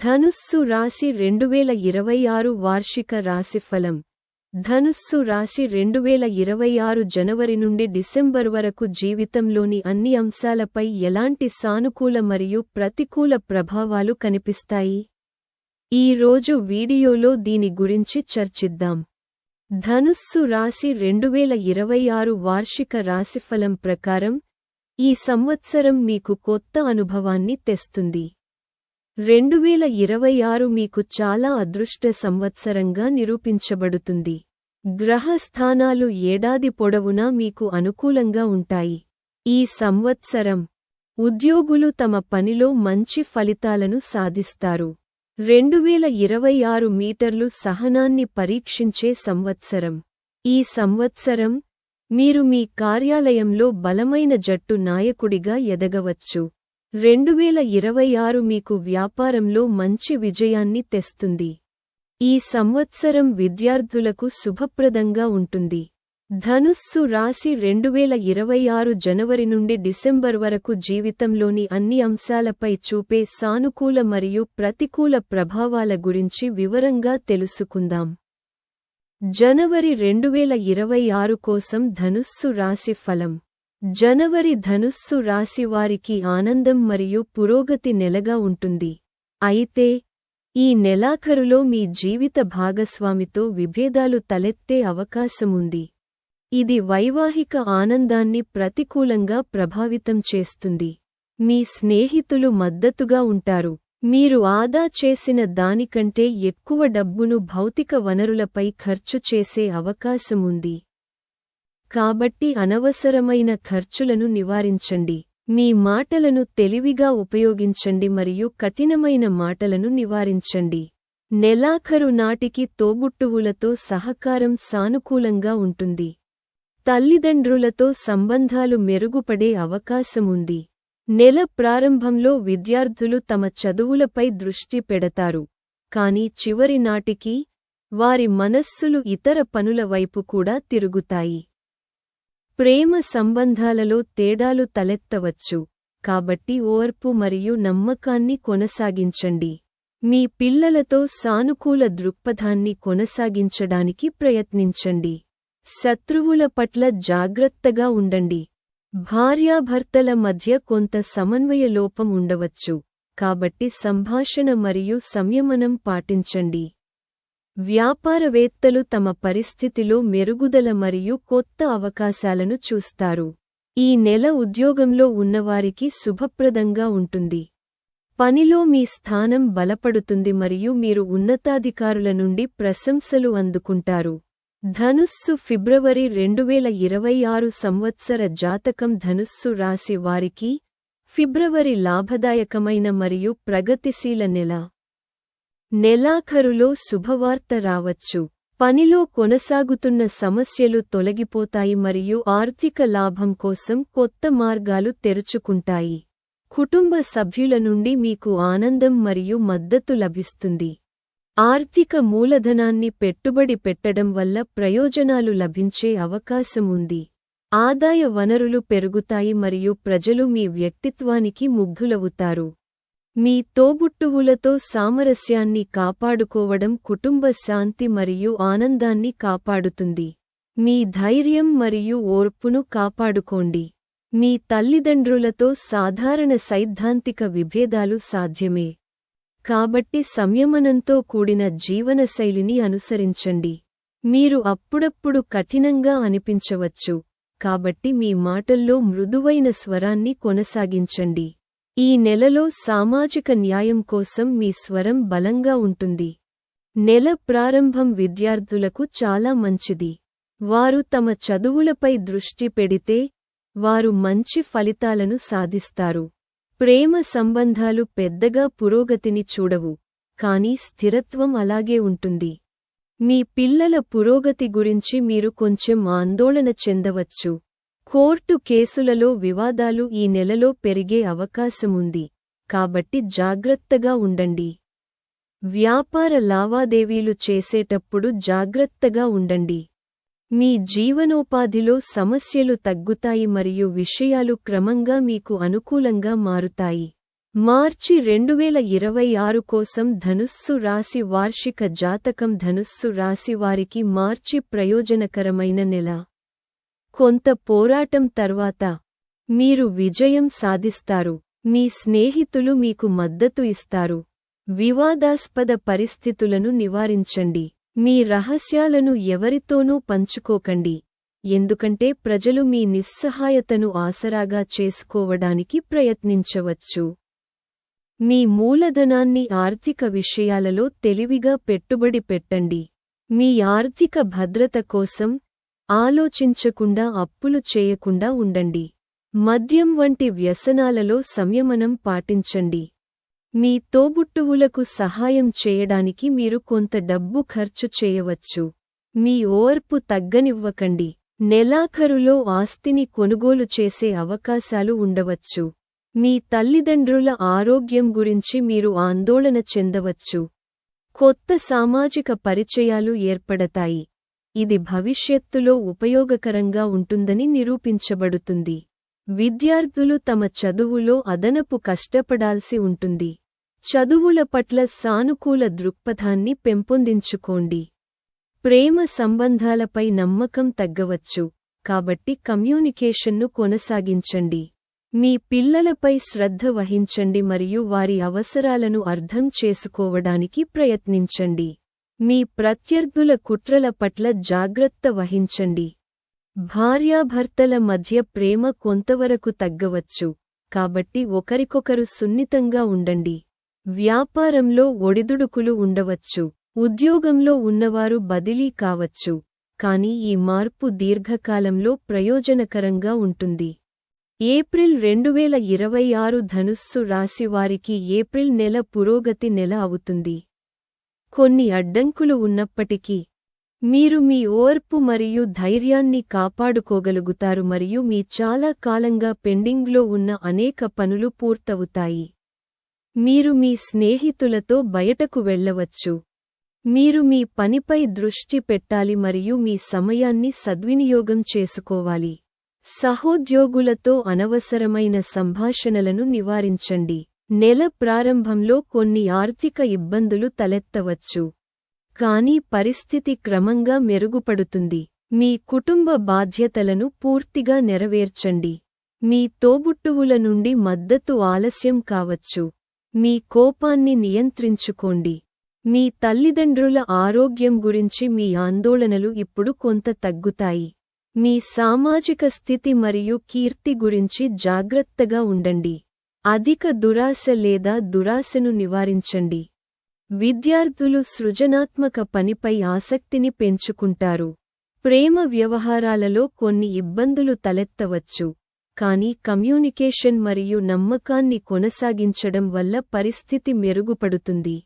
ధనుస్సు రాశి రెండువేల ఇరవై ఆరు వార్షిక రాశిఫలం ధనుస్సు రాశి రెండువేల ఇరవై ఆరు జనవరి నుండి డిసెంబర్ వరకు జీవితంలోని అన్ని అంశాలపై ఎలాంటి సానుకూల మరియు ప్రతికూల ప్రభావాలు కనిపిస్తాయి? ఈ రోజు వీడియోలో దీని గురించి చర్చిద్దాం. ధనుస్సు రాశి రెండువేల ఇరవై ఆరు వార్షిక రాశిఫలం ప్రకారం ఈ సంవత్సరం మీకు కొత్త అనుభవాన్ని తెస్తుంది. రెండువేల ఇరవై ఆరు మీకు చాలా అదృష్ట సంవత్సరంగా నిరూపించబడుతుంది. గ్రహస్థానాలు ఏడాది పొడవునా మీకు అనుకూలంగా ఉంటాయి. ఈ సంవత్సరం ఉద్యోగులు తమ పనిలో మంచి ఫలితాలను సాధిస్తారు. రెండువేల ఇరవై ఆరు మీటర్లు సహనాన్ని పరీక్షించే సంవత్సరం. ఈ సంవత్సరం మీరు మీ కార్యాలయంలో బలమైన జట్టు నాయకుడిగా ఎదగవచ్చు. రెండువేల ఇరవై ఆరు మీకు వ్యాపారంలో మంచి విజయాన్ని తెస్తుంది. ఈ సంవత్సరం విద్యార్థులకు శుభప్రదంగా ఉంటుంది. ధనుస్సు రాశి రెండువేల ఇరవై ఆరు జనవరి నుండి డిసెంబర్ వరకు జీవితంలోని అన్ని అంశాలపై చూపే సానుకూల మరియు ప్రతికూల ప్రభావాల గురించి వివరంగా తెలుసుకుందాం. జనవరి రెండువేల ఇరవై ఆరు కోసం ధనుస్సు రాశి ఫలం. జనవరి ధనుస్సు రాశివారికి ఆనందం మరియు పురోగతి నెలగా ఉంటుంది. అయితే ఈ నెలాఖరులో మీ జీవిత భాగస్వామితో విభేదాలు తలెత్తే అవకాశముంది. ఇది వైవాహిక ఆనందాన్ని ప్రతికూలంగా ప్రభావితం చేస్తుంది. మీ స్నేహితులు మద్దతుగా ఉంటారు. మీరు ఆదా చేసిన దానికంటే ఎక్కువ డబ్బును భౌతిక వనరులపై ఖర్చు చేసే అవకాశముంది. కాబట్టి అనవసరమైన ఖర్చులను నివారించండి. మీ మాటలను తెలివిగా ఉపయోగించండి మరియు కఠినమైన మాటలను నివారించండి. నెలాఖరు నాటికి తోబుట్టువులతో సహకారం సానుకూలంగా ఉంటుంది. తల్లిదండ్రులతో సంబంధాలు మెరుగుపడే అవకాశముంది నెల ప్రారంభంలో విద్యార్థులు తమ చదువులపై దృష్టి పెడతారు. కాని చివరి నాటికి వారి మనస్సులు ఇతర పనుల వైపు కూడా తిరుగుతాయి. ప్రేమ సంబంధాలలో తేడాలు తలెత్తవచ్చు. కాబట్టి ఓర్పు మరియు నమ్మకాన్ని కొనసాగించండి. మీ పిల్లలతో సానుకూల దృక్పథాన్ని కొనసాగించడానికి ప్రయత్నించండి. శత్రువుల పట్ల జాగ్రత్తగా ఉండండి. భార్యాభర్తల మధ్య కొంత సమన్వయ లోపం ఉండవచ్చు. కాబట్టి సంభాషణ మరియు సంయమనం పాటించండి. వ్యాపారవేత్తలు తమ పరిస్థితిలో మెరుగుదల మరియు కొత్త అవకాశాలను చూస్తారు. ఈ నెల ఉద్యోగంలో ఉన్నవారికి శుభప్రదంగా ఉంటుంది. పనిలో మీ స్థానం బలపడుతుంది మరియు మీరు ఉన్నతాధికారుల నుండి ప్రశంసలు అందుకుంటారు. ధనుస్సు ఫిబ్రవరి రెండువేల ఇరవై ఆరు సంవత్సర జాతకం ధనుస్సు రాసి వారికి ఫిబ్రవరి లాభదాయకమైన మరియు ప్రగతిశీల నెల. నెలాఖరులో శుభవార్త రావచ్చు. పనిలో కొనసాగుతున్న సమస్యలు తొలగిపోతాయి మరియు ఆర్థిక లాభం కోసం కొత్త మార్గాలు తెరుచుకుంటాయి. కుటుంబ సభ్యుల నుండి మీకు ఆనందం మరియు మద్దతు లభిస్తుంది. ఆర్థిక మూలధనాన్ని పెట్టుబడి పెట్టడం వల్ల ప్రయోజనాలు లభించే అవకాశం ఉంది. ఆదాయ వనరులు పెరుగుతాయి మరియు ప్రజలు మీ వ్యక్తిత్వానికి ముగ్ధులవుతారు. మీ తోబుట్టువులతో సామరస్యాన్ని కాపాడుకోవడం కుటుంబ శాంతి మరియు ఆనందాన్ని కాపాడుతుంది. మీ ధైర్యం మరియు ఓర్పును కాపాడుకోండి. మీ తల్లిదండ్రులతో సాధారణ సైద్ధాంతిక విభేదాలు సాధ్యమే. కాబట్టి సంయమనంతో కూడిన జీవనశైలిని అనుసరించండి. మీరు అప్పుడప్పుడు కఠినంగా అనిపించవచ్చు. కాబట్టి మీ మాటల్లో మృదువైన స్వరాన్ని కొనసాగించండి. ఈ నెలలో సామాజిక న్యాయం కోసం మీ స్వరం బలంగా ఉంటుంది. నెల ప్రారంభం విద్యార్థులకు చాలా మంచిది. వారు తమ చదువులపై దృష్టి పెడితే వారు మంచి ఫలితాలను సాధిస్తారు. ప్రేమ సంబంధాలు పెద్దగా పురోగతిని చూడవు కాని స్థిరత్వం అలాగే ఉంటుంది. మీ పిల్లల పురోగతి గురించి మీరు కొంచెం ఆందోళన చెందవచ్చు. కోర్టు కేసులలో వివాదాలు ఈ నెలలో పెరిగే అవకాశముంది. కాబట్టి జాగ్రత్తగా ఉండండి. వ్యాపార లావాదేవీలు చేసేటప్పుడు జాగ్రత్తగా ఉండండి. మీ జీవనోపాధిలో సమస్యలు తగ్గుతాయి మరియు విషయాలు క్రమంగా మీకు అనుకూలంగా మారుతాయి. మార్చి రెండువేల ఇరవై ఆరు కోసం ధనుస్సు రాశి వార్షిక జాతకం ధనుస్సు రాశివారికి మార్చి ప్రయోజనకరమైన నెల. కొంత పోరాటం తర్వాత మీరు విజయం సాధిస్తారు. మీ స్నేహితులు మీకు మద్దతు ఇస్తారు. వివాదాస్పద పరిస్థితులను నివారించండి. మీ రహస్యాలను ఎవరితోనూ పంచుకోకండి. ఎందుకంటే ప్రజలు మీ నిస్సహాయతను ఆసరాగా చేసుకోవడానికి ప్రయత్నించవచ్చు. మీ మూలధనాన్ని ఆర్థిక విషయాలలో తెలివిగా పెట్టుబడి పెట్టండి. మీ ఆర్థిక భద్రత కోసం ఆలోచించకుండా అప్పులు చేయకుండా ఉండండి. మద్యం వంటి వ్యసనాలలో సంయమనం పాటించండి. మీ తోబుట్టువులకు సహాయం చేయడానికి మీరు కొంత డబ్బు ఖర్చు చేయవచ్చు. మీ ఓర్పు తగ్గనివ్వకండి. నెలాఖరులో ఆస్తిని కొనుగోలు చేసే అవకాశాలు ఉండవచ్చు. మీ తల్లిదండ్రుల ఆరోగ్యం గురించి మీరు ఆందోళన చెందవచ్చు. కొత్త సామాజిక పరిచయాలు ఏర్పడతాయి. ఇది భవిష్యత్తులో ఉపయోగకరంగా ఉంటుందని నిరూపించబడుతుంది. విద్యార్థులు తమ చదువులో అదనపు కష్టపడాల్సి ఉంటుంది. చదువుల పట్ల సానుకూల దృక్పథాన్ని పెంపొందించుకోండి. ప్రేమ సంబంధాలపై నమ్మకం తగ్గవచ్చు. కాబట్టి కమ్యూనికేషన్ను కొనసాగించండి. మీ పిల్లలపై శ్రద్ధ వహించండి మరియు వారి అవసరాలను అర్థం చేసుకోవడానికి ప్రయత్నించండి. మీ ప్రత్యర్థుల కుట్రల పట్ల జాగ్రత్త వహించండి. భార్యాభర్తల మధ్య ప్రేమ కొంతవరకు తగ్గవచ్చు కాబట్టి ఒకరికొకరు సున్నితంగా ఉండండి. వ్యాపారంలో ఒడిదుడుకులు ఉండవచ్చు ఉద్యోగంలో ఉన్నవారు బదిలీ కావచ్చు కాని ఈ మార్పు దీర్ఘకాలంలో ప్రయోజనకరంగా ఉంటుంది. ఏప్రిల్ రెండువేల ఇరవై ఆరు ధనుస్సు రాశివారికి ఏప్రిల్ నెల పురోగతి నెల అవుతుంది. కొన్ని అడ్డంకులు ఉన్నప్పటికీ మీరు మీ ఓర్పు మరియు ధైర్యాన్ని కాపాడుకోగలుగుతారు మరియు మీ చాలా కాలంగా పెండింగ్లో ఉన్న అనేక పనులు పూర్తవుతాయి. మీరు మీ స్నేహితులతో బయటకు వెళ్ళవచ్చు. మీరు మీ పనిపై దృష్టి పెట్టాలి మరియు మీ సమయాన్ని సద్వినియోగం చేసుకోవాలి. సహోద్యోగులతో అనవసరమైన సంభాషణలను నివారించండి. నెల ప్రారంభంలో కొన్ని ఆర్థిక ఇబ్బందులు తలెత్తవచ్చు. కానీ పరిస్థితి క్రమంగా మెరుగుపడుతుంది. మీ కుటుంబ బాధ్యతలను పూర్తిగా నెరవేర్చండి. మీ తోబుట్టువుల నుండి మద్దతు ఆలస్యం కావచ్చు. మీ కోపాన్ని నియంత్రించుకోండి. మీ తల్లిదండ్రుల ఆరోగ్యం గురించి మీ ఆందోళనలు ఇప్పుడు కొంత తగ్గుతాయి. మీ సామాజిక స్థితి మరియు కీర్తి గురించి జాగ్రత్తగా ఉండండి. అధిక దురాశ లేదా దురాశను నివారించండి. విద్యార్థులు సృజనాత్మక పనిపై ఆసక్తిని పెంచుకుంటారు. ప్రేమ వ్యవహారాలలో కొన్ని ఇబ్బందులు తలెత్తవచ్చు. కానీ కమ్యూనికేషన్ మరియు నమ్మకాన్ని కొనసాగించడం వల్ల పరిస్థితి మెరుగుపడుతుంది.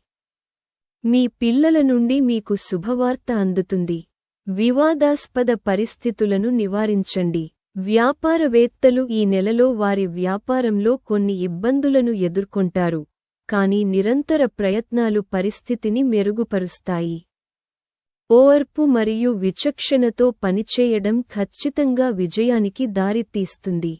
మీ పిల్లల నుండి మీకు శుభవార్త అందుతుంది. వివాదాస్పద పరిస్థితులను నివారించండి. వ్యాపారవేత్తలు ఈ నెలలో వారి వ్యాపారంలో కొన్ని ఇబ్బందులను ఎదుర్కొంటారు కానీ నిరంతర ప్రయత్నాలు పరిస్థితిని మెరుగుపరుస్తాయి. ఓర్పు మరియు విచక్షణతో పనిచేయడం ఖచ్చితంగా విజయానికి దారితీస్తుంది.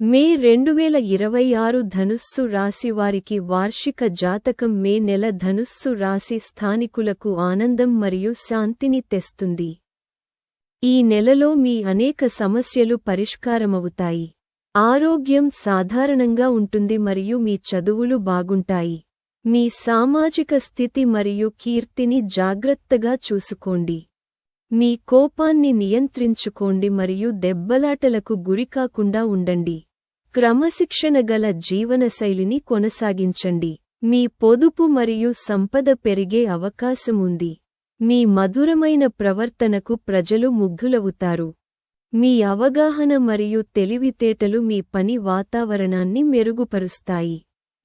మే రెండువేల ఇరవై ఆరు ధనుస్సు రాశి వారికి వార్షిక జాతకం మే నెల ధనుస్సు రాశి స్థానికులకు ఆనందం మరియు శాంతిని తెస్తుంది. ఈ నెలలో మీ అనేక సమస్యలు పరిష్కారమవుతాయి. ఆరోగ్యం సాధారణంగా ఉంటుంది మరియు మీ చదువులు బాగుంటాయి. మీ సామాజిక స్థితి మరియు కీర్తిని జాగ్రత్తగా చూసుకోండి. మీ కోపాన్ని నియంత్రించుకోండి మరియు దెబ్బలాటలకు గురికాకుండా ఉండండి. క్రమశిక్షణ గల జీవనశైలిని కొనసాగించండి. మీ పొదుపు మరియు సంపద పెరిగే అవకాశముంది. మీ మధురమైన ప్రవర్తనకు ప్రజలు ముగ్ధులవుతారు. మీ అవగాహన మరియు తెలివితేటలు మీ పని వాతావరణాన్ని మెరుగుపరుస్తాయి.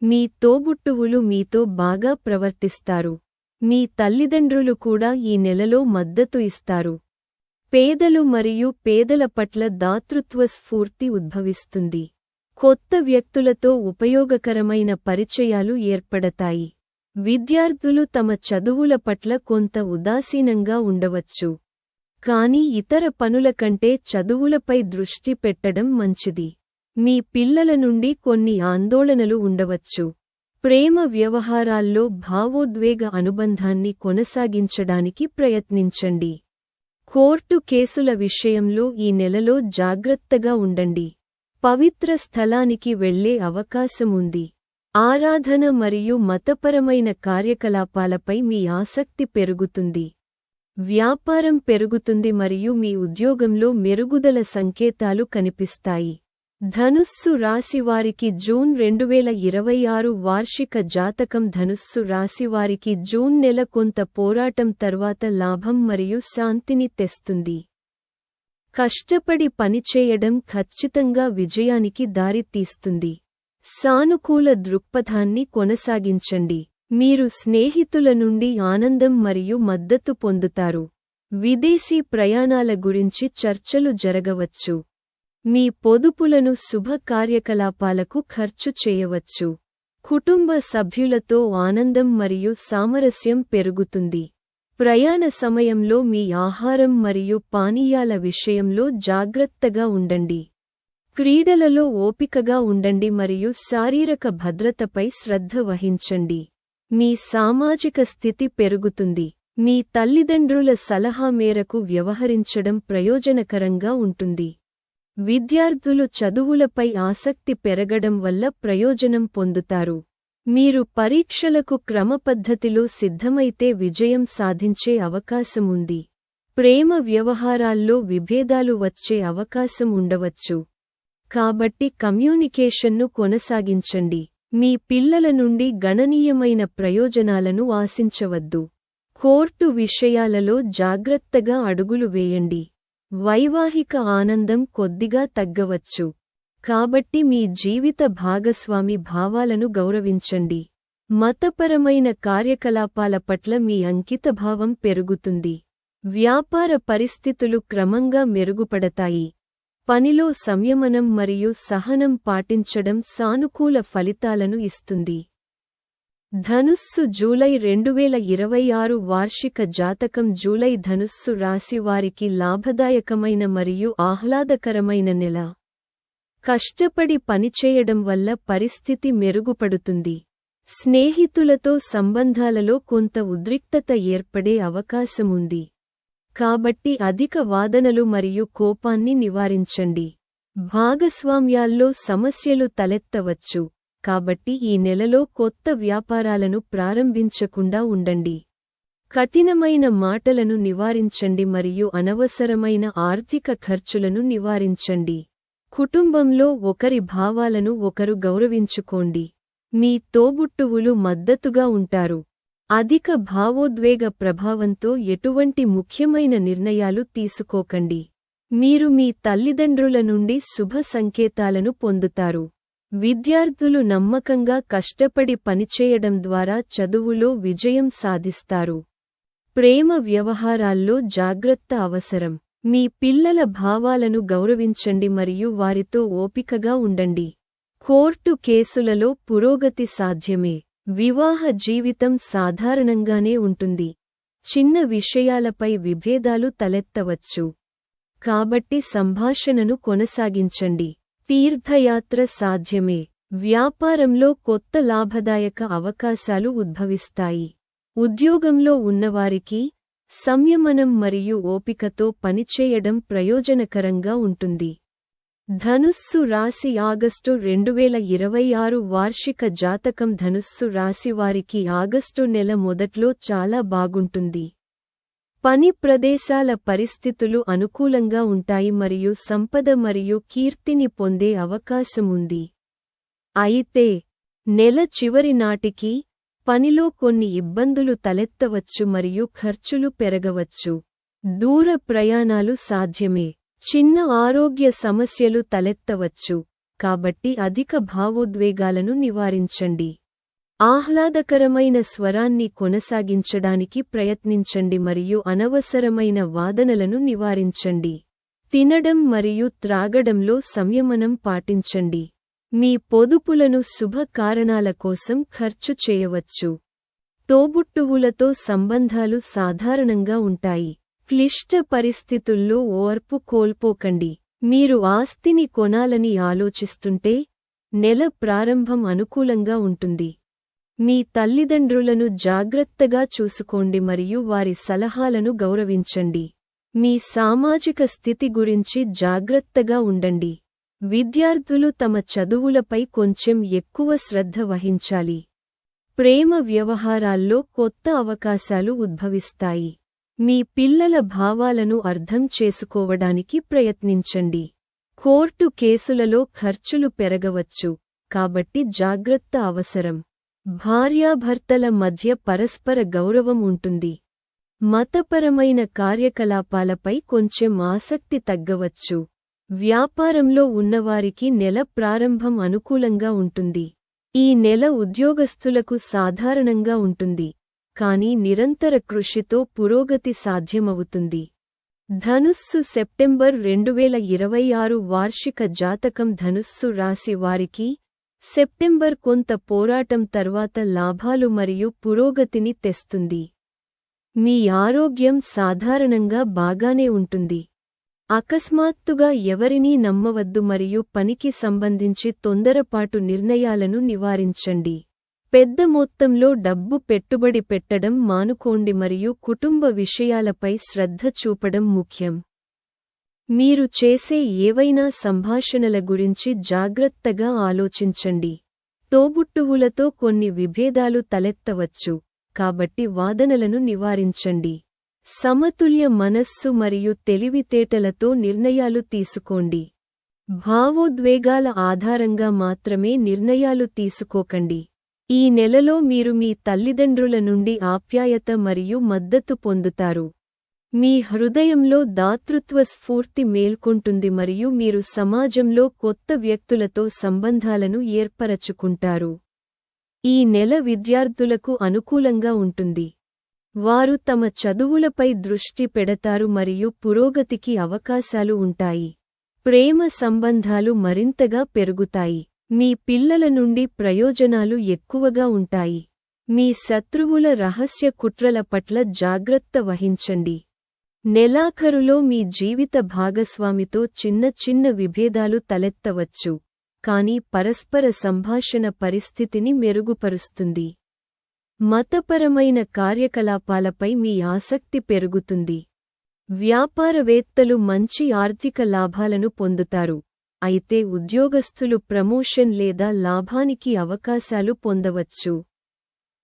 మీ తోబుట్టువులు మీతో బాగా ప్రవర్తిస్తారు. మీ తల్లిదండ్రులు కూడా ఈ నెలలో మద్దతు ఇస్తారు. పేదలు మరియు పేదల పట్ల దాతృత్వ స్ఫూర్తి ఉద్భవిస్తుంది. కొత్త వ్యక్తులతో ఉపయోగకరమైన పరిచయాలు ఏర్పడతాయి. విద్యార్థులు తమ చదువుల పట్ల కొంత ఉదాసీనంగా ఉండవచ్చు. కాని ఇతర పనుల కంటే చదువులపై దృష్టి పెట్టడం మంచిది. మీ పిల్లల నుండి కొన్ని ఆందోళనలు ఉండవచ్చు. ప్రేమ వ్యవహారాల్లో భావోద్వేగ అనుబంధాన్ని కొనసాగించడానికి ప్రయత్నించండి. కోర్టు కేసుల విషయంలో ఈ నెలలో జాగ్రత్తగా ఉండండి. పవిత్ర స్థలానికి వెళ్ళే అవకాశముంది. ఆరాధన మరియు మతపరమైన కార్యకలాపాలపై మీ ఆసక్తి పెరుగుతుంది. వ్యాపారం పెరుగుతుంది మరియు మీ ఉద్యోగంలో మెరుగుదల సంకేతాలు కనిపిస్తాయి. ధనుస్సు రాశివారికి జూన్ రెండువేల ఇరవై ఆరు వార్షిక జాతకం ధనుస్సు రాశివారికి జూన్ నెల కొంత పోరాటం తర్వాత లాభం మరియు శాంతిని తెస్తుంది. కష్టపడి పనిచేయడం ఖచ్చితంగా విజయానికి దారితీస్తుంది. సానుకూల దృక్పథాన్ని కొనసాగించండి. మీరు స్నేహితుల నుండి ఆనందం మరియు మద్దతు పొందుతారు. విదేశీ ప్రయాణాల గురించి చర్చలు జరగవచ్చు. మీ పొదుపులను శుభ కార్యకలాపాలకు ఖర్చు చేయవచ్చు. కుటుంబ సభ్యులతో ఆనందం మరియు సామరస్యం పెరుగుతుంది. ప్రయాణ సమయంలో మీ ఆహారం మరియు పానీయాల విషయంలో జాగ్రత్తగా ఉండండి. క్రీడలలో ఓపికగా ఉండండి మరియు శారీరక భద్రతపై శ్రద్ధ వహించండి. మీ సామాజిక స్థితి పెరుగుతుంది. మీ తల్లిదండ్రుల సలహా మేరకు వ్యవహరించడం ప్రయోజనకరంగా ఉంటుంది. విద్యార్థులు చదువులపై ఆసక్తి పెరగడం వల్ల ప్రయోజనం పొందుతారు. మీరు పరీక్షలకు క్రమపద్ధతిలో సిద్ధమైతే విజయం సాధించే అవకాశముంది ప్రేమ వ్యవహారాల్లో విభేదాలు వచ్చే అవకాశం ఉండవచ్చు. కాబట్టి కమ్యూనికేషన్ను కొనసాగించండి. మీ పిల్లల నుండి గణనీయమైన ప్రయోజనాలను ఆశించవద్దు. కోర్టు విషయాలలో జాగ్రత్తగా అడుగులు వేయండి. వైవాహిక ఆనందం కొద్దిగా తగ్గవచ్చు. కాబట్టి మీ జీవిత భాగస్వామి భావాలను గౌరవించండి. మతపరమైన కార్యకలాపాల పట్ల మీ అంకితభావం పెరుగుతుంది. వ్యాపార పరిస్థితులు క్రమంగా మెరుగుపడతాయి. పనిలో సంయమనం మరియు సహనం పాటించడం సానుకూల ఫలితాలను ఇస్తుంది. ధనుస్సు జూలై రెండువేల ఇరవై ఆరు వార్షిక జాతకం జూలై ధనుస్సు రాశివారికి లాభదాయకమైన మరియు ఆహ్లాదకరమైన నెల. కష్టపడి పనిచేయడం వల్ల పరిస్థితి మెరుగుపడుతుంది. స్నేహితులతో సంబంధాలలో కొంత ఉద్రిక్తత ఏర్పడే అవకాశముంది. కాబట్టి అధిక వాదనలు మరియు కోపాన్ని నివారించండి. భాగస్వామ్యాల్లో సమస్యలు తలెత్తవచ్చు. కాబట్టి ఈ నెలలో కొత్త వ్యాపారాలను ప్రారంభించకుండా ఉండండి. కఠినమైన మాటలను నివారించండి మరియు అనవసరమైన ఆర్థిక ఖర్చులను నివారించండి. కుటుంబంలో ఒకరి భావాలను ఒకరు గౌరవించుకోండి. మీ తోబుట్టువులు మద్దతుగా ఉంటారు. అధిక భావోద్వేగ ప్రభావంతో ఎటువంటి ముఖ్యమైన నిర్ణయాలు తీసుకోకండి. మీరు మీ తల్లిదండ్రుల నుండి శుభ సంకేతాలను పొందుతారు. విద్యార్థులు నమ్మకంగా కష్టపడి పనిచేయడం ద్వారా చదువులో విజయం సాధిస్తారు. ప్రేమ వ్యవహారాల్లో జాగ్రత్త అవసరం. మీ పిల్లల భావాలను గౌరవించండి మరియు వారితో ఓపికగా ఉండండి. కోర్టు కేసులలో పురోగతి సాధ్యమే. వివాహ జీవితం సాధారణంగానే ఉంటుంది. చిన్న విషయాలపై విభేదాలు తలెత్తవచ్చు. కాబట్టి సంభాషణను కొనసాగించండి. తీర్థయాత్ర సాధ్యమే. వ్యాపారంలో కొత్త లాభదాయక అవకాశాలు ఉద్భవిస్తాయి. ఉద్యోగంలో ఉన్నవారికి సంయమనం మరియు ఓపికతో పనిచేయడం ప్రయోజనకరంగా ఉంటుంది. ధనుస్సు రాశి ఆగస్టు రెండువేల ఇరవై ఆరు వార్షిక జాతకం ధనుస్సు రాశివారికి ఆగస్టు నెల మొదట్లో చాలా బాగుంటుంది. పని ప్రదేశాల పరిస్థితులు అనుకూలంగా ఉంటాయి మరియు సంపద మరియు కీర్తిని పొందే అవకాశముంది అయితే నెల చివరి నాటికి పనిలో కొన్ని ఇబ్బందులు తలెత్తవచ్చు మరియు ఖర్చులు పెరగవచ్చు. దూర ప్రయాణాలు సాధ్యమే. చిన్న ఆరోగ్య సమస్యలు తలెత్తవచ్చు. కాబట్టి అధిక భావోద్వేగాలను నివారించండి. ఆహ్లాదకరమైన స్వరాన్ని కొనసాగించడానికి ప్రయత్నించండి మరియు అనవసరమైన వాదనలను నివారించండి. తినడం మరియు త్రాగడంలో సంయమనం పాటించండి. మీ పొదుపులను శుభ కారణాల కోసం ఖర్చు చేయవచ్చు. తోబుట్టువులతో సంబంధాలు సాధారణంగా ఉంటాయి. క్లిష్ట పరిస్థితుల్లో ఓర్పు కోల్పోకండి. మీరు ఆస్తిని కొనాలని ఆలోచిస్తుంటే నెల ప్రారంభం అనుకూలంగా ఉంటుంది. మీ తల్లిదండ్రులను జాగ్రత్తగా చూసుకోండి మరియు వారి సలహాలను గౌరవించండి. మీ సామాజిక స్థితి గురించి జాగ్రత్తగా ఉండండి. విద్యార్థులు తమ చదువులపై కొంచెం ఎక్కువ శ్రద్ధ వహించాలి. ప్రేమ వ్యవహారాల్లో కొత్త అవకాశాలు ఉద్భవిస్తాయి. మీ పిల్లల భావాలను అర్థం చేసుకోవడానికి ప్రయత్నించండి. కోర్టు కేసులలో ఖర్చులు పెరగవచ్చు కాబట్టి జాగ్రత్త అవసరం. భార్యాభర్తల మధ్య పరస్పర గౌరవం ఉంటుంది. మతపరమైన కార్యకలాపాలపై కొంచెం ఆసక్తి తగ్గవచ్చు. వ్యాపారంలో ఉన్నవారికి నెల ప్రారంభం అనుకూలంగా ఉంటుంది. ఈ నెల ఉద్యోగస్తులకు సాధారణంగా ఉంటుంది. కానీ నిరంతర కృషితో పురోగతి సాధ్యమవుతుంది. ధనుస్సు సెప్టెంబర్ రెండువేల ఇరవై ఆరు వార్షిక జాతకం ధనుస్సు రాశి వారికి సెప్టెంబర్ కొంత పోరాటం తర్వాత లాభాలు మరియు పురోగతిని తెస్తుంది. మీ ఆరోగ్యం సాధారణంగా బాగానే ఉంటుంది. అకస్మాత్తుగా ఎవరినీ నమ్మవద్దు మరియు పనికి సంబంధించి తొందరపాటు నిర్ణయాలను నివారించండి. పెద్ద మొత్తంలో డబ్బు పెట్టుబడి పెట్టడం మానుకోండి మరియు కుటుంబ విషయాలపై శ్రద్ధ చూపడం ముఖ్యం. మీరు చేసే ఏవైనా సంభాషణల గురించి జాగ్రత్తగా ఆలోచించండి. తోబుట్టువులతో కొన్ని విభేదాలు తలెత్తవచ్చు కాబట్టి వాదనలను నివారించండి. సమతుల్య మనస్సు మరియు తెలివితేటలతో నిర్ణయాలు తీసుకోండి. భావోద్వేగాల ఆధారంగా మాత్రమే నిర్ణయాలు తీసుకోకండి. ఈ నెలలో మీరు మీ తల్లిదండ్రుల నుండి ఆప్యాయత మరియు మద్దతు పొందుతారు. మీ హృదయంలో దాతృత్వ స్ఫూర్తి మేల్కొంటుంది మరియు మీరు సమాజంలో కొత్త వ్యక్తులతో సంబంధాలను ఏర్పరచుకుంటారు. ఈ నెల విద్యార్థులకు అనుకూలంగా ఉంటుంది. వారు తమ చదువులపై దృష్టి పెడతారు మరియు పురోగతికి అవకాశాలు ఉంటాయి. ప్రేమ సంబంధాలు మరింతగా పెరుగుతాయి. మీ పిల్లల నుండి ప్రయోజనాలు ఎక్కువగా ఉంటాయి. మీ శత్రువుల రహస్య కుట్రల పట్ల జాగ్రత్త వహించండి. నెలాఖరులో మీ జీవిత భాగస్వామితో చిన్న చిన్న విభేదాలు తలెత్తవచ్చు కాని పరస్పర సంభాషణ పరిస్థితిని మెరుగుపరుస్తుంది. మతపరమైన కార్యకలాపాలపై మీ ఆసక్తి పెరుగుతుంది. వ్యాపారవేత్తలు మంచి ఆర్థిక లాభాలను పొందుతారు. అయితే ఉద్యోగస్తులు ప్రమోషన్ లేదా లాభానికి అవకాశాలు పొందవచ్చు.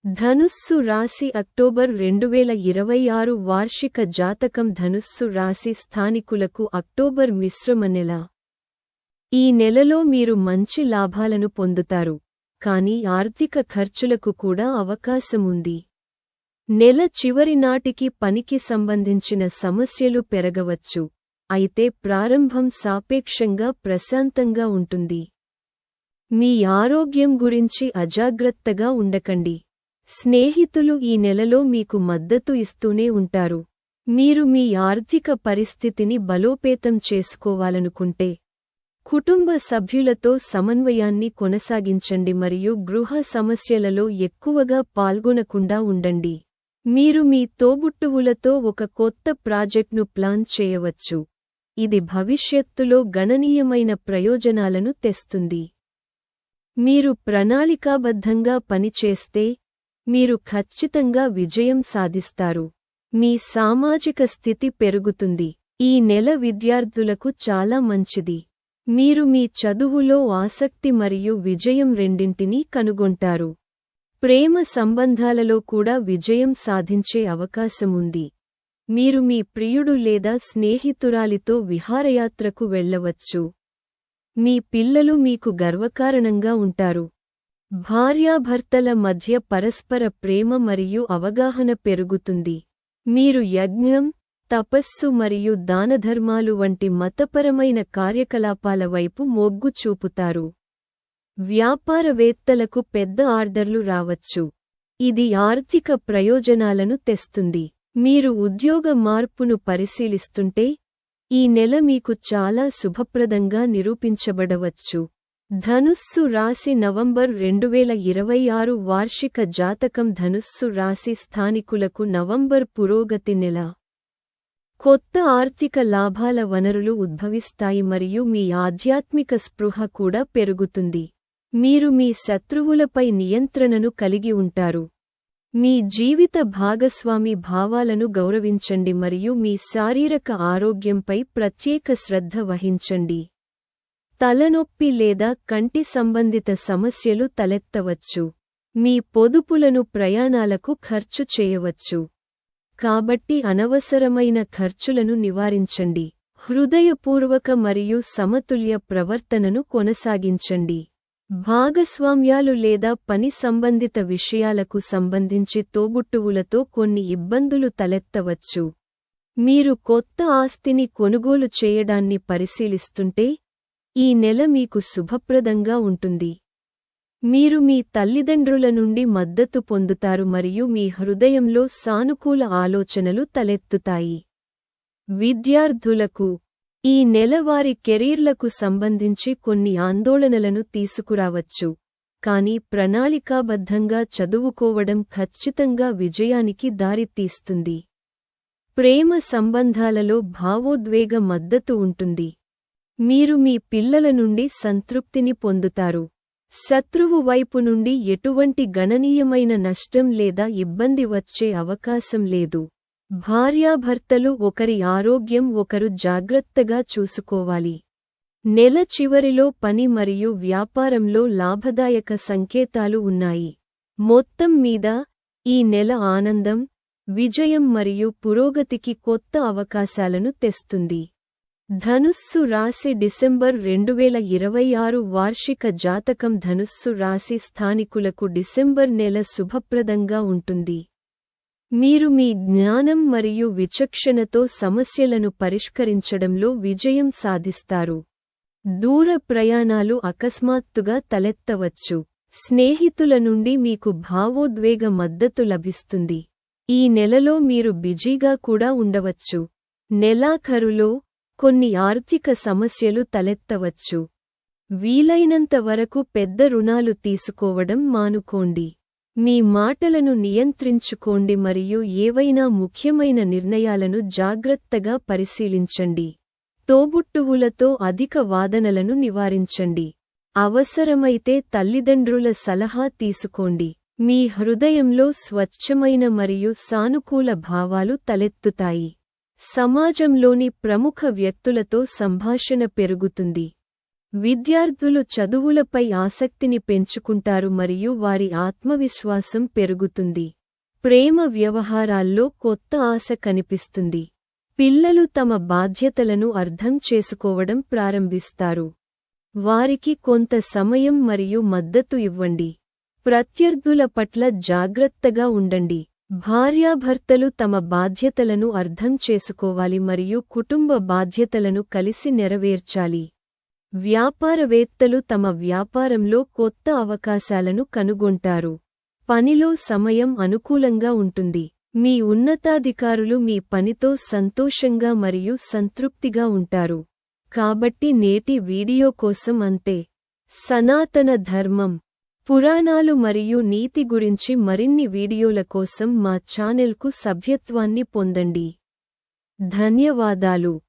ధనుస్సు రాశి అక్టోబర్ రెండువేల ఇరవై ఆరు వార్షిక జాతకం ధనుస్సు రాశి స్థానికులకు అక్టోబర్ మిశ్రమ నెల. ఈ నెలలో మీరు మంచి లాభాలను పొందుతారు కానీ ఆర్థిక ఖర్చులకు కూడా అవకాశముంది నెల చివరి నాటికి పనికి సంబంధించిన సమస్యలు పెరగవచ్చు. అయితే ప్రారంభం సాపేక్షంగా ప్రశాంతంగా ఉంటుంది. మీ ఆరోగ్యం గురించి అజాగ్రత్తగా ఉండకండి. స్నేహితులు ఈ నెలలో మీకు మద్దతు ఇస్తూనే ఉంటారు. మీరు మీ ఆర్థిక పరిస్థితిని బలోపేతం చేసుకోవాలనుకుంటే కుటుంబ సభ్యులతో సమన్వయాన్ని కొనసాగించండి మరియు గృహ సమస్యలలో ఎక్కువగా పాల్గొనకుండా ఉండండి. మీరు మీ తోబుట్టువులతో ఒక కొత్త ప్రాజెక్ట్ను ప్లాన్ చేయవచ్చు. ఇది భవిష్యత్తులో గణనీయమైన ప్రయోజనాలను తెస్తుంది. మీరు ప్రణాళికాబద్ధంగా పనిచేస్తే మీరు ఖచ్చితంగా విజయం సాధిస్తారు. మీ సామాజిక స్థితి పెరుగుతుంది. ఈ నెల విద్యార్థులకు చాలా మంచిది. మీరు మీ చదువులో ఆసక్తి మరియు విజయం రెండింటినీ కనుగొంటారు. ప్రేమ సంబంధాలలో కూడా విజయం సాధించే అవకాశముంది. మీరు మీ ప్రియుడు లేదా స్నేహితురాలితో విహారయాత్రకు వెళ్ళవచ్చు. మీ పిల్లలు మీకు గర్వకారణంగా ఉంటారు. భార్యాభర్తల మధ్య పరస్పర ప్రేమ మరియు అవగాహన పెరుగుతుంది. మీరు యజ్ఞం తపస్సు మరియు దానధర్మాలు వంటి మతపరమైన కార్యకలాపాల వైపు మొగ్గు చూపుతారు. వ్యాపారవేత్తలకు పెద్ద ఆర్డర్లు రావచ్చు. ఇది ఆర్థిక ప్రయోజనాలను తెస్తుంది. మీరు ఉద్యోగ మార్పును పరిశీలిస్తుంటే ఈ నెల మీకు చాలా శుభప్రదంగా నిరూపించబడవచ్చు. ధనుస్సు రాశి నవంబర్ రెండువేల ఇరవై ఆరు వార్షిక జాతకం ధనుస్సు రాశి స్థానికులకు నవంబర్ పురోగతి నెల. కొత్త ఆర్థిక లాభాల వనరులు ఉద్భవిస్తాయి మరియు మీ ఆధ్యాత్మిక స్పృహ కూడా పెరుగుతుంది. మీరు మీ శత్రువులపై నియంత్రణను కలిగి ఉంటారు. మీ జీవిత భాగస్వామి భావాలను గౌరవించండి మరియు మీ శారీరక ఆరోగ్యంపై ప్రత్యేక శ్రద్ధ వహించండి. తలనొప్పి లేదా కంటి సంబంధిత సమస్యలు తలెత్తవచ్చు. మీ పొదుపులను ప్రయాణాలకు ఖర్చు చేయవచ్చు. కాబట్టి అనవసరమైన ఖర్చులను నివారించండి. హృదయపూర్వక మరియు సమతుల్య ప్రవర్తనను కొనసాగించండి. భాగస్వామ్యాలు లేదా పని సంబంధిత విషయాలకు సంబంధించి తోబుట్టువులతో కొన్ని ఇబ్బందులు తలెత్తవచ్చు. మీరు కొత్త ఆస్తిని కొనుగోలు చేయడాన్ని పరిశీలిస్తుంటే ఈ నెల మీకు శుభప్రదంగా ఉంటుంది. మీరు మీ తల్లిదండ్రుల నుండి మద్దతు పొందుతారు మరియు మీ హృదయంలో సానుకూల ఆలోచనలు తలెత్తుతాయి. విద్యార్థులకు ఈ నెల వారి కెరీర్లకు సంబంధించి కొన్ని ఆందోళనలను తీసుకురావచ్చు. కాని ప్రణాళికాబద్ధంగా చదువుకోవడం ఖచ్చితంగా విజయానికి దారితీస్తుంది. ప్రేమ సంబంధాలలో భావోద్వేగ మద్దతు ఉంటుంది. మీరు మీ పిల్లల నుండి సంతృప్తిని పొందుతారు. శత్రువు వైపు నుండి ఎటువంటి గణనీయమైన నష్టం లేదా ఇబ్బంది వచ్చే అవకాశం లేదు. భార్యాభర్తలు ఒకరి ఆరోగ్యం ఒకరు జాగ్రత్తగా చూసుకోవాలి. నెల చివరిలో పని మరియు వ్యాపారంలో లాభదాయక సంకేతాలు ఉన్నాయి. మొత్తం మీద ఈ నెల ఆనందం విజయం మరియు పురోగతికి కొత్త అవకాశాలను తెస్తుంది. ధనుస్సు రాశి డిసెంబర్ రెండువేల ఇరవై ఆరు వార్షిక జాతకం ధనుస్సు రాశి స్థానికులకు డిసెంబర్ నెల శుభప్రదంగా ఉంటుంది. మీరు మీ జ్ఞానం మరియు విచక్షణతో సమస్యలను పరిష్కరించడంలో విజయం సాధిస్తారు. దూర ప్రయాణాలు అకస్మాత్తుగా తలెత్తవచ్చు. స్నేహితుల నుండి మీకు భావోద్వేగ మద్దతు లభిస్తుంది. ఈ నెలలో మీరు బిజీగా కూడా ఉండవచ్చు. నెలాఖరులో కొన్ని ఆర్థిక సమస్యలు తలెత్తవచ్చు. వీలైనంత వరకు పెద్ద రుణాలు తీసుకోవడం మానుకోండి. మీ మాటలను నియంత్రించుకోండి మరియు ఏవైనా ముఖ్యమైన నిర్ణయాలను జాగ్రత్తగా పరిశీలించండి. తోబుట్టువులతో అధిక వాదనలను నివారించండి. అవసరమైతే తల్లిదండ్రుల సలహా తీసుకోండి. మీ హృదయంలో స్వచ్ఛమైన మరియు సానుకూల భావాలు తలెత్తుతాయి. సమాజంలోని ప్రముఖ వ్యక్తులతో సంభాషణ పెరుగుతుంది. విద్యార్థులు చదువులపై ఆసక్తిని పెంచుకుంటారు మరియు వారి ఆత్మవిశ్వాసం పెరుగుతుంది. ప్రేమ వ్యవహారాల్లో కొత్త ఆశ కనిపిస్తుంది. పిల్లలు తమ బాధ్యతలను అర్థం చేసుకోవడం ప్రారంభిస్తారు. వారికి కొంత సమయం మరియు మద్దతు ఇవ్వండి. ప్రత్యర్థుల పట్ల జాగ్రత్తగా ఉండండి. భార్యాభర్తలు తమ బాధ్యతలను అర్థం చేసుకోవాలి మరియు కుటుంబ బాధ్యతలను కలిసి నెరవేర్చాలి. వ్యాపారవేత్తలు తమ వ్యాపారంలో కొత్త అవకాశాలను కనుగొంటారు. పనిలో సమయం అనుకూలంగా ఉంటుంది. మీ ఉన్నతాధికారులు మీ పనితో సంతోషంగా మరియు సంతృప్తిగా ఉంటారు. కాబట్టి నేటి వీడియో కోసం అంతే. సనాతన ధర్మం. పురాణాలు మరియు నీతి గురించి మరిన్ని వీడియోల కోసం మా ఛానెల్కు సభ్యత్వాన్ని పొందండి. ధన్యవాదాలు.